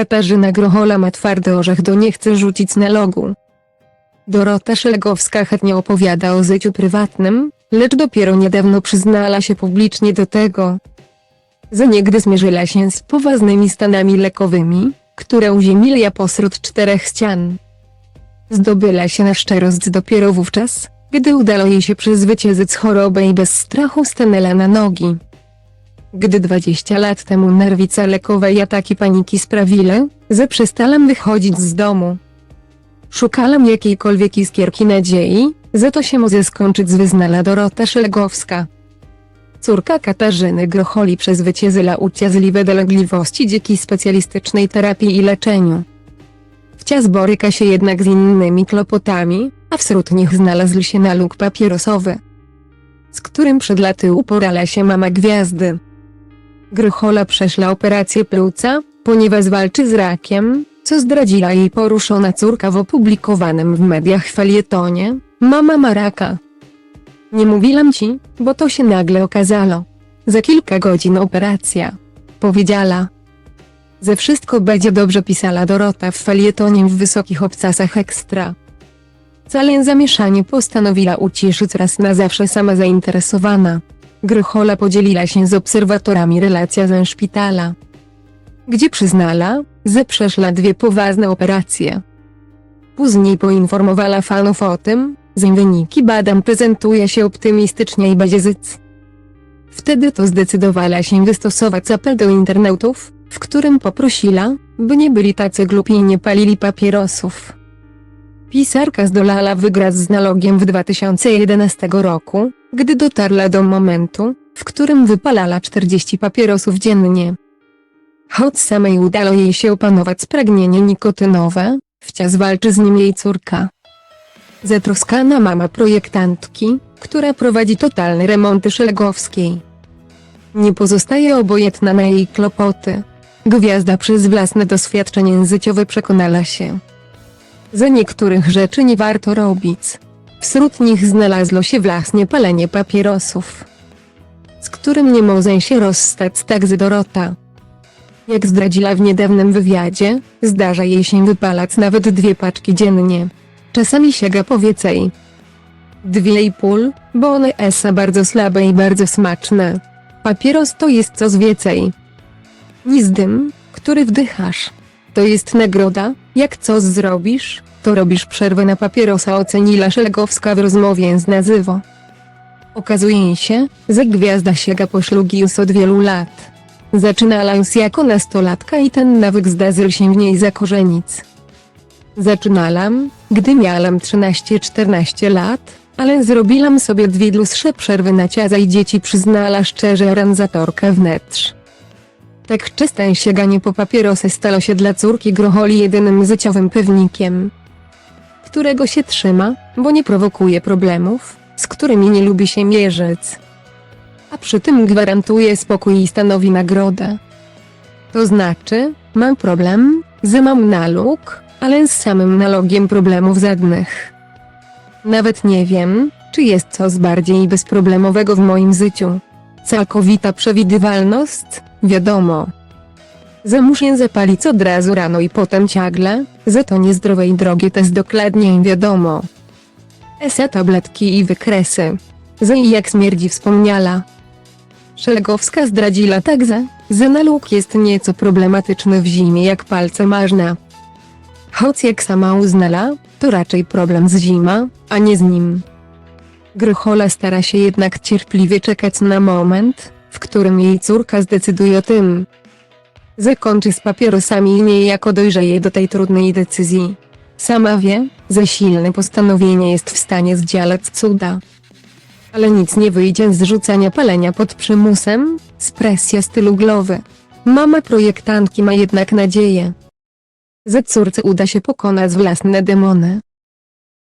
Katarzyna Grochola ma twardy orzech do nie chce rzucić z nalogu. Dorota Szelgowska chętnie opowiada o życiu prywatnym, lecz dopiero niedawno przyznała się publicznie do tego, że niegdy zmierzyła się z poważnymi stanami lekowymi, które uziemilia pośród czterech ścian. Zdobyła się na szczerość dopiero wówczas, gdy udało jej się przezwyciężyć chorobę i bez strachu stanęła na nogi. Gdy 20 lat temu nerwica lekowa i ataki paniki sprawiły, że przestałam wychodzić z domu. Szukałam jakiejkolwiek iskierki nadziei, że to się może skończyć wyznala Dorota Szelgowska. Córka Katarzyny Grocholi przezwyciężyła uciążliwe dolegliwości dzięki specjalistycznej terapii i leczeniu. Wciąż boryka się jednak z innymi kłopotami, a wśród nich znalazł się naluk papierosowy, z którym przed laty uporała się mama gwiazdy. Grochola przeszła operację płuca, ponieważ walczy z rakiem, co zdradziła jej poruszona córka w opublikowanym w mediach felietonie, Mama ma raka. Nie mówiłam ci, bo to się nagle okazało. Za kilka godzin operacja. Powiedziała. Ze wszystko będzie dobrze pisała Dorota w felietonie w wysokich obcasach ekstra. Całe zamieszanie postanowiła uciszyć raz na zawsze sama zainteresowana. Grychola podzieliła się z obserwatorami relacja ze szpitala. Gdzie przyznała, że przeszła dwie poważne operacje. Później poinformowała fanów o tym, że wyniki badań prezentuje się optymistycznie i będzie zyc. Wtedy to zdecydowała się wystosować apel do internautów, w którym poprosiła, by nie byli tacy głupi i nie palili papierosów. Pisarka zdolała wygrać z nalogiem w 2011 roku, gdy dotarła do momentu, w którym wypalała 40 papierosów dziennie. Choć samej udało jej się opanować spragnienie nikotynowe, wciąż walczy z nim jej córka. Zatroskana mama projektantki, która prowadzi totalne remonty Szelgowskiej. Nie pozostaje obojętna na jej kłopoty. Gwiazda przez własne doświadczenie życiowe przekonała się, że niektórych rzeczy nie warto robić. Wśród nich znalazło się właśnie palenie papierosów, z którym nie może się rozstać także Dorota. Jak zdradziła w niedawnym wywiadzie, zdarza jej się wypalać nawet dwie paczki dziennie. Czasami sięga po więcej. Dwie i pół, bo one są bardzo słabe i bardzo smaczne. Papieros to jest coś więcej. Niż dym, który wdychasz. To jest nagroda, jak coś zrobisz, to robisz przerwę na papierosa oceniła Szelgowska w rozmowie z Nazywo. Okazuje się, że gwiazda sięga po szlugi już od wielu lat. Zaczynała już jako nastolatka i ten nawyk zdarzył się w niej zakorzenić. Zaczynałam, gdy miałam 13-14 lat, ale zrobiłam sobie dwie dłuższe przerwy na ciaza i dzieci przyznała szczerze organizatorka wnętrz. Tak czyste sięganie po papierosy stało się dla córki Grocholi jedynym życiowym pewnikiem, którego się trzyma, bo nie prowokuje problemów, z którymi nie lubi się mierzyć. A przy tym gwarantuje spokój i stanowi nagrodę. To znaczy, mam problem, że mam nalóg, ale z samym nalogiem problemów żadnych. Nawet nie wiem, czy jest coś bardziej bezproblemowego w moim życiu. Całkowita przewidywalność, wiadomo. Że muszę zapalić od razu rano i potem ciagle, że to niezdrowe i drogie jest dokładnie wiadomo. Ese tabletki i wykresy. Że i jak śmierdzi wspomniała. Szelgowska zdradziła także, że nalóg jest nieco problematyczny w zimie jak palce marzna. Choć jak sama uznala, to raczej problem z zima, a nie z nim. Grychola stara się jednak cierpliwie czekać na moment, w którym jej córka zdecyduje o tym. Zakończy z papierosami i niejako dojrzeje do tej trudnej decyzji. Sama wie, że silne postanowienie jest w stanie zdziałać cuda. Ale nic nie wyjdzie z rzucania palenia pod przymusem, z presja stylu glowy. Mama projektantki ma jednak nadzieję, że córce uda się pokonać własne demony.